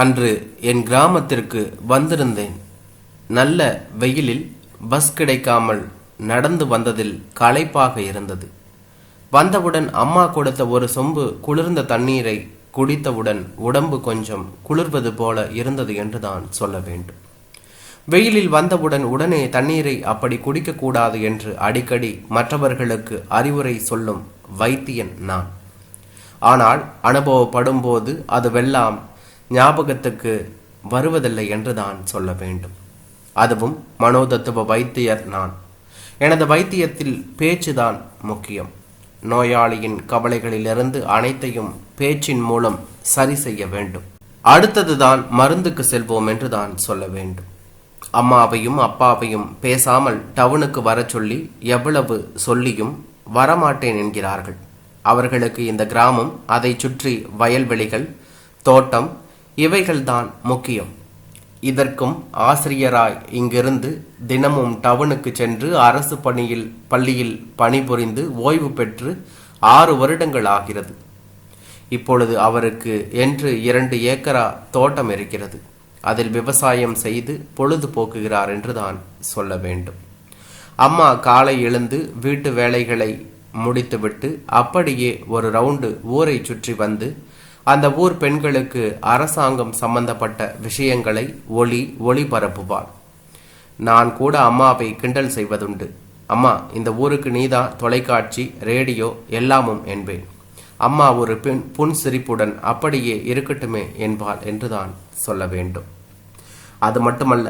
அன்று என் கிராமத்திற்கு வந்திருந்தேன். நல்ல வெயிலில் பஸ் கிடைக்காமல் நடந்து வந்ததில் களைப்பாக இருந்தது. வந்தவுடன் அம்மா கொடுத்த ஒரு சொம்பு குளிர்ந்த தண்ணீரை குடித்தவுடன் உடம்பு கொஞ்சம் குளிர்வது போல இருந்தது என்று தான் சொல்ல வேண்டும். வெயிலில் வந்தவுடன் உடனே தண்ணீரை அப்படி குடிக்கக்கூடாது என்று அடிக்கடி மற்றவர்களுக்கு அறிவுரை சொல்லும் வைத்தியன் நான். ஆனால் அனுபவப்படும் போது அதுவெல்லாம் ஞாபகத்துக்கு வருவதில்லை என்று தான் சொல்ல வேண்டும். அதுவும் மனோதத்துவ வைத்தியர் நான். எனது வைத்தியத்தில் பேச்சுதான் முக்கியம். நோயாளியின் கவலைகளிலிருந்து அனைத்தையும் பேச்சின் மூலம் சரி செய்ய வேண்டும். அடுத்ததுதான் மருந்துக்கு செல்வோம் என்று தான் சொல்ல வேண்டும். அம்மாவையும் அப்பாவையும் பேசாமல் டவுனுக்கு வரச் சொல்லி எவ்வளவு சொல்லியும் வரமாட்டேன் என்கிறார்கள். அவர்களுக்கு இந்த கிராமம் அதை சுற்றி வயல்வெளிகள் தோட்டம் இவைகள்தான் முக்கியம். இதற்கும் ஆசிரியராய் இங்கிருந்து தினமும் டவுனுக்கு சென்று அரசு பணியில் பள்ளியில் பணிபுரிந்து ஓய்வு பெற்று ஆறு வருடங்கள் ஆகிறது. இப்பொழுது அவருக்கு என்று இரண்டு ஏக்கரா தோட்டம் இருக்கிறது. அதில் விவசாயம் செய்து பொழுது போக்குகிறார் என்று தான் சொல்ல வேண்டும். அம்மா காலை எழுந்து வீட்டு வேலைகளை முடித்துவிட்டு அப்படியே ஒரு ரவுண்டு ஊரை சுற்றி வந்து அந்த ஊர் பெண்களுக்கு அரசாங்கம் சம்பந்தப்பட்ட விஷயங்களை ஒளி ஒளிபரப்புவாள் நான் கூட அம்மாவை கிண்டல் செய்வதுண்டு. அம்மா இந்த ஊருக்கு நீதான் தொலைக்காட்சி ரேடியோ எல்லாமும் என்பேன். அம்மா ஒரு பெண் புன் சிரிப்புடன் அப்படியே இருக்கட்டுமே என்பாள் என்றுதான் சொல்ல வேண்டும். அது மட்டுமல்ல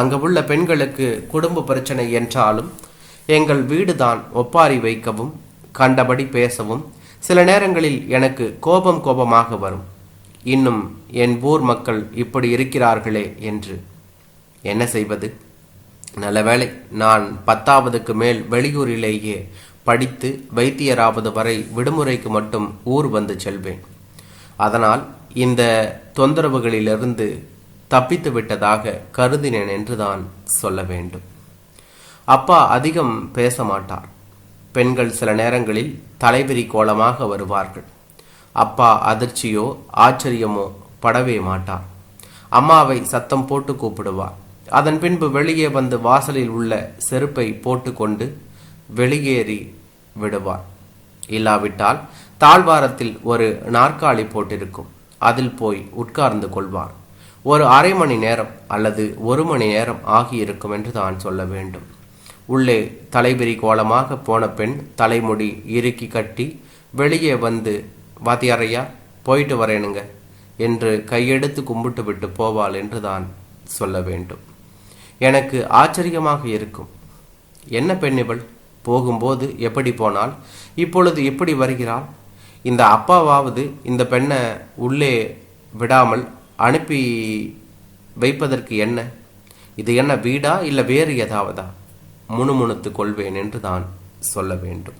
அங்கு உள்ள பெண்களுக்கு குடும்ப பிரச்சனை என்றாலும் எங்கள் வீடுதான் ஒப்பாரி வைக்கவும் கண்டபடி பேசவும் சில நேரங்களில் எனக்கு கோபம் கோபமாக வரும். இன்னும் என் ஊர் மக்கள் இப்படி இருக்கிறார்களே என்று. என்ன செய்வது? நல்ல வேளை நான் பத்தாவதுக்கு மேல் வெளியூரிலேயே படித்து வைத்தியராவது வரை விடுமுறைக்கு மட்டும் ஊர் வந்து செல்வேன். அதனால் இந்த தொந்தரவுகளிலிருந்து தப்பித்து விட்டதாக கருதினேன் என்றுதான் சொல்ல வேண்டும். அப்பா அதிகம் பேச மாட்டார். பெண்கள் சில நேரங்களில் தலைவிரி கோலமாக வருவார்கள். அப்பா அதிர்ச்சியோ ஆச்சரியமோ படவே மாட்டார். அம்மாவை சத்தம் போட்டு கூப்பிடுவார். அதன் பின்பு வெளியே வந்து வாசலில் உள்ள செருப்பை போட்டுக்கொண்டு வெளியேறி விடுவார். இல்லாவிட்டால் தாழ்வாரத்தில் ஒரு நாற்காலி போட்டிருக்கும். அதில் போய் உட்கார்ந்து கொள்வார். ஒரு அரை மணி நேரம் அல்லது ஒரு மணி நேரம் ஆகியிருக்கும் என்று தான் சொல்ல வேண்டும். உள்ளே தலைவிரி கோலமாக போன பெண் தலைமுடி இறுக்கி கட்டி வெளியே வந்து வாத்தியாரையா போயிட்டு வரேனுங்க என்று கையெடுத்து கும்பிட்டு விட்டு போவாள் என்று தான் சொல்ல வேண்டும். எனக்கு ஆச்சரியமாக இருக்கும். என்ன பெண் இவள்? போகும்போது எப்படி போனால் இப்பொழுது எப்படி வருகிறாள்? இந்த அப்பாவாவது இந்த பெண்ணை உள்ளே விடாமல் அனுப்பி வைப்பதற்கு என்ன? இது என்ன வீடா இல்லை வேறு ஏதாவதா? முணுமுணுத்து கொள்வேன் என்று தான் சொல்ல வேண்டும்.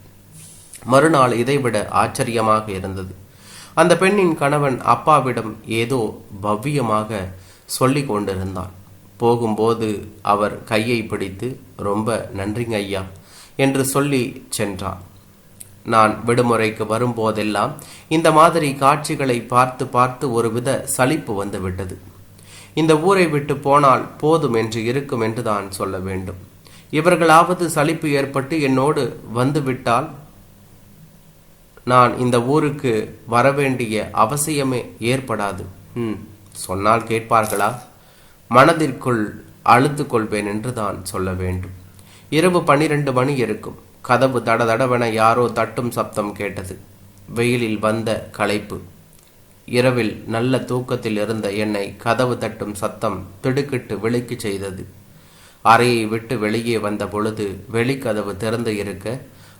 மறுநாள் இதைவிட ஆச்சரியமாக இருந்தது. அந்த பெண்ணின் கணவன் அப்பாவிடம் ஏதோ பவ்யமாக சொல்லி கொண்டிருந்தான். போகும்போது அவர் கையை பிடித்து ரொம்ப நன்றிங்க ஐயா என்று சொல்லி சென்றான். நான் விடுமுறைக்கு வரும்போதெல்லாம் இந்த மாதிரி காட்சிகளை பார்த்து பார்த்து ஒருவித சலிப்பு வந்துவிட்டது. இந்த ஊரை விட்டு போனால் போதும் என்று இருக்கும் என்று தான் சொல்ல வேண்டும். இவர்களாவது சலிப்பு ஏற்பட்டு என்னோடு வந்துவிட்டால் நான் இந்த ஊருக்கு வரவேண்டிய அவசியமே ஏற்படாது. ம் சொன்னால் கேட்பார்களா? மனதிற்குள் அழுத்து கொள்வேன் என்று தான் சொல்ல வேண்டும். இரவு பன்னிரண்டு மணி இருக்கும். கதவு தட தடவென யாரோ தட்டும் சப்தம் கேட்டது. வெயிலில் வந்த களைப்பு. இரவில் நல்ல தூக்கத்தில் இருந்த என்னை கதவு தட்டும் சத்தம் திடுக்கிட்டு விழிக்கு செய்தது. அறையை விட்டு வெளியே வந்த பொழுது வெளிக்கதவு திறந்து இருக்க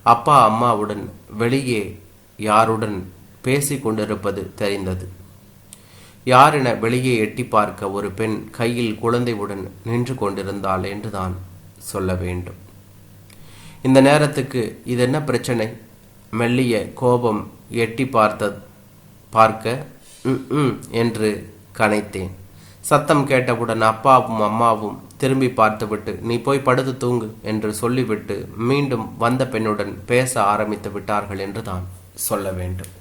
அப்பா அம்மாவுடன் வெளியே யாருடன் பேசி கொண்டிருப்பது தெரிந்தது. யாரென வெளியே எட்டி பார்க்க ஒரு பெண் கையில் குழந்தையுடன் நின்று கொண்டிருந்தாள் என்றுதான் சொல்ல வேண்டும். இந்த நேரத்துக்கு இது என்ன பிரச்சனை? மெல்லிய கோபம் எட்டி பார்த்த பார்க்க "ம், ம் என்று கனைத்தேன். சத்தம் கேட்டவுடன் அப்பாவும் அம்மாவும் திரும்பி பார்த்துவிட்டு நீ போய் படுத்து தூங்கு என்று சொல்லிவிட்டு மீண்டும் வந்த பெண்ணுடன் பேச ஆரம்பித்து விட்டார்கள் என்று தான் சொல்ல வேண்டும்.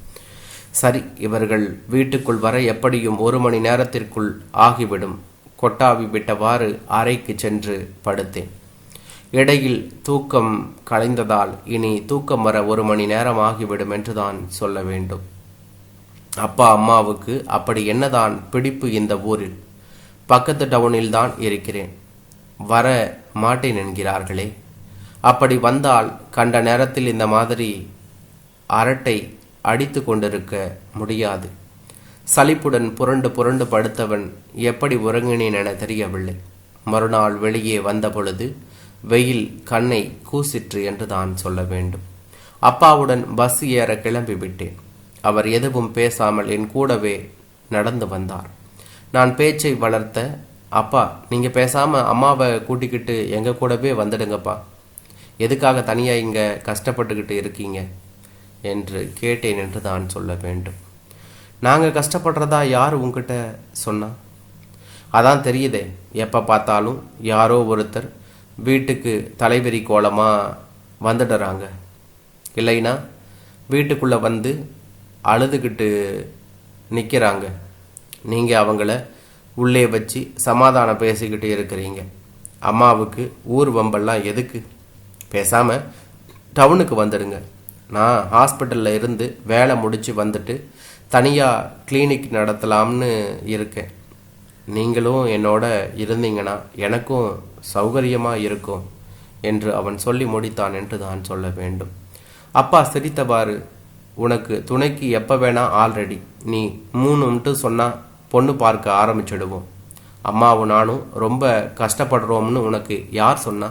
சரி இவர்கள் வீட்டுக்குள் வர எப்படியும் ஒரு மணி நேரத்திற்குள் ஆகிவிடும். கொட்டாவி விட்டவாறு அறைக்கு சென்று படுத்தேன். இடையில் தூக்கம் கலைந்ததால் இனி தூக்கம் வர ஒரு மணி நேரம் ஆகிவிடும் என்று தான் சொல்ல வேண்டும். அப்பா அம்மாவுக்கு அப்படி என்னதான் பிடிப்பு இந்த ஊரில்? பக்கத்து டவுனில் தான் இருக்கிறேன். வர மாட்டேன் என்கிறார்களே. அப்படி வந்தால் கண்ட நேரத்தில் இந்த மாதிரி அரட்டை அடித்து கொண்டிருக்க முடியாது. சலிப்புடன் புரண்டு புரண்டு படுத்தவன் எப்படி உறங்கினேன் என தெரியவில்லை. மறுநாள் வெளியே வந்த பொழுது வெயில் கண்ணை கூசிற்று என்று தான் சொல்ல வேண்டும். அப்பாவுடன் பஸ் ஏற கிளம்பிவிட்டேன். அவர் எதுவும் பேசாமல் என் கூடவே நடந்து வந்தார். நான் பேச்சை வளர்த்த அப்பா நீங்கள் பேசாமல் அம்மாவை கூட்டிக்கிட்டு எங்கள் கூடவே வந்துடுங்கப்பா. எதுக்காக தனியாக இங்கே கஷ்டப்பட்டுக்கிட்டு இருக்கீங்க? என்று கேட்டேன் என்று தான் சொல்ல வேண்டும். நாங்கள் கஷ்டப்படுறதா யார் உங்ககிட்ட சொன்னா? அதான் தெரியுதே எப்போ பார்த்தாலும் யாரோ ஒருத்தர் வீட்டுக்கு தலைவரி கோலமாக வந்துடுறாங்க. இல்லைன்னா வீட்டுக்குள்ளே வந்து அழுதுகிட்டு நிற்கிறாங்க நீங்கள் அவங்கள உள்ளே வச்சு சமாதானம் பேசிக்கிட்டு இருக்கிறீங்க. அம்மாவுக்கு ஊர் வம்பெல்லாம் எதுக்கு? பேசாமல் டவுனுக்கு வந்துடுங்க. நான் ஹாஸ்பிட்டலில் இருந்து வேலை முடித்து வந்துட்டு தனியாக கிளினிக் நடத்தலாம்னு இருக்கேன். நீங்களும் என்னோட இருந்தீங்கன்னா எனக்கும் சௌகரியமாக இருக்கும் என்று அவன் சொல்லி முடித்தான் என்று தான் சொல்ல வேண்டும். அப்பா சிரித்தவாறு உனக்கு துணைக்கு எப்போ வேணா ஆல்ரெடி. நீ மூணுன்ட்டு சொன்னால் பொண்ணு பார்க்க ஆரம்பிச்சிடுவோம். அம்மாவும் நானும் ரொம்ப கஷ்டப்படுறோம்னு உனக்கு யார் சொன்னா?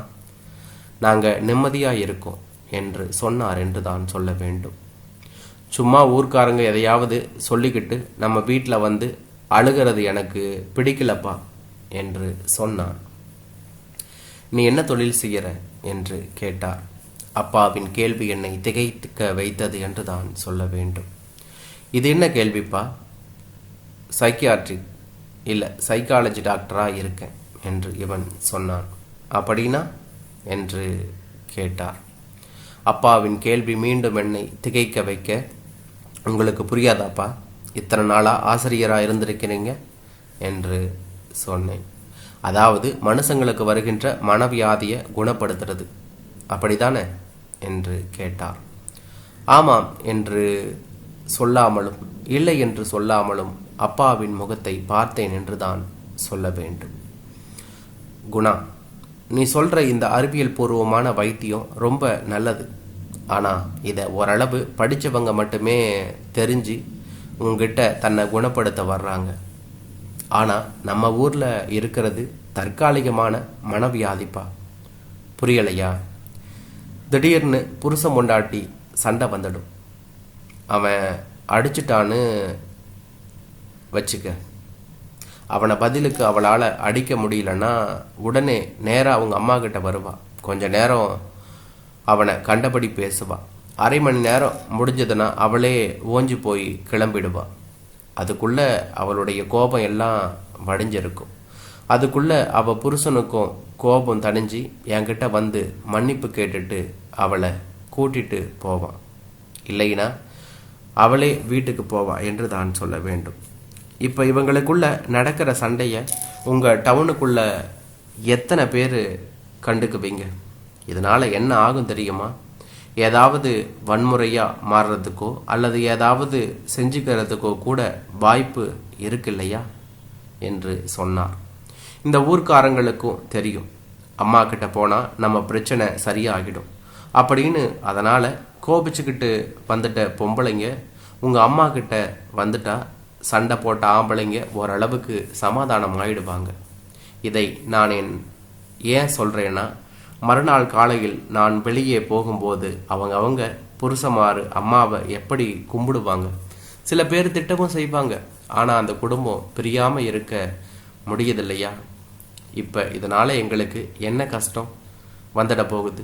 நாங்கள் நிம்மதியாக இருக்கோம் என்று சொன்னார் என்று தான் சொல்ல வேண்டும். சும்மா ஊர்க்காரங்க எதையாவது சொல்லிக்கிட்டு நம்ம வீட்டில் வந்து அழுகிறது எனக்கு பிடிக்கலப்பா என்று சொன்னான். நீ என்ன தொழில் செய்கிற என்று கேட்டார். அப்பாவின் கேள்வி என்னை திகைத்துக்க வைத்தது என்று தான் சொல்ல வேண்டும். இது என்ன கேள்விப்பா? சைக்கியாட்ரிக் இல்லை சைக்காலஜி டாக்டராக இருக்கேன் என்று இவன் சொன்னான். அப்படின்னா? என்று கேட்டார். அப்பாவின் கேள்வி மீண்டும் என்னை திகைக்க வைக்க உங்களுக்கு புரியாதாப்பா? இத்தனை நாளாக ஆசிரியராக இருந்திருக்கிறீங்க? என்று சொன்னேன். அதாவது மனுஷங்களுக்கு வருகின்ற மனவியாதியை குணப்படுத்துறது. அப்படிதானே? என்று கேட்டார். ஆமாம் என்று சொல்லாமலும் இல்லை என்று சொல்லாமலும் அப்பாவின் முகத்தை பார்த்தேன் என்று தான் சொல்ல வேண்டும். குணா நீ சொல்ற இந்த அறிவியல் பூர்வமான வைத்தியம் ரொம்ப நல்லது. ஆனா இதை ஓரளவு படித்தவங்க மட்டுமே தெரிஞ்சு உங்ககிட்ட தன்னை குணப்படுத்த வர்றாங்க. ஆனா நம்ம ஊர்ல இருக்கிறது தற்காலிகமான மனவியாதிப்பா. புரியலையா? திடீர்னு புருஷன் கொண்டாட்டி சண்டை வந்துடும். அவன் அடிச்சிட்டான்னு வச்சுக்க. அவனை பதிலுக்கு அவளால் அடிக்க முடியலன்னா உடனே நேராக அவங்க அம்மா கிட்ட வருவாள் கொஞ்ச நேரம் அவனை கண்டபடி பேசுவாள் அரை மணி நேரம் முடிஞ்சதுன்னா அவளே ஓஞ்சி போய் கிளம்பிடுவாள் அதுக்குள்ளே அவளுடைய கோபம் எல்லாம் வடிஞ்சிருக்கும். அதுக்குள்ளே அவள் புருஷனுக்கும் கோபம் தணிஞ்சு என்கிட்ட வந்து மன்னிப்பு கேட்டுட்டு அவளை கூட்டிட்டு போவான். இல்லைனா அவளே வீட்டுக்கு போவா என்று தான் சொல்ல வேண்டும். இப்போ இவங்களுக்குள்ள நடக்கிற சண்டையை உங்கள் டவுனுக்குள்ள எத்தனை பேர் கண்டுக்குவீங்க? இதனால் என்ன ஆகும் தெரியுமா? ஏதாவது வன்முறையாக மாறுறதுக்கோ அல்லது ஏதாவது செஞ்சுக்கிறதுக்கோ கூட வாய்ப்பு இருக்கு இல்லையா என்று சொன்னார். இந்த ஊர்க்காரங்களுக்கும் தெரியும். அம்மா கிட்ட போனால் நம்ம பிரச்சனை சரியாகிடும். அப்படின்னு அதனால் கோபிச்சுக்கிட்டு வந்துட்ட பொம்பளைங்க உங்கள் அம்மா கிட்ட வந்துட்டா சண்டை போட்ட ஆம்பளைங்க ஓரளவுக்கு சமாதானம் ஆயிடுவாங்க இதை நான் என் ஏன் சொல்கிறேன்னா மறுநாள் காலையில் நான் வெளியே போகும்போது அவங்க அவங்க புருஷமாறு அம்மாவை எப்படி கும்பிடுவாங்க? சில பேர் திட்டமும் செய்வாங்க. ஆனால் அந்த குடும்பம் பிரியாமல் இருக்க முடியதில்லையா? இப்போ இதனால் எங்களுக்கு என்ன கஷ்டம்? வந்துட போகுது.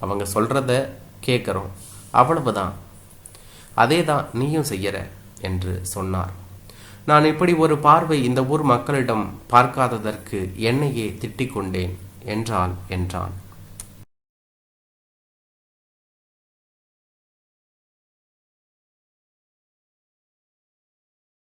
அவங்க சொல்கிறத கேட்குறோம் அவ்வளவுதான். அதே தான் நீயும் செய்கிற என்று சொன்னார். நான் இப்படி ஒரு பார்வை இந்த ஊர் மக்களிடம் பார்க்காததற்கு என்னையே திட்டிக் கொண்டேன் என்றால் என்றான்.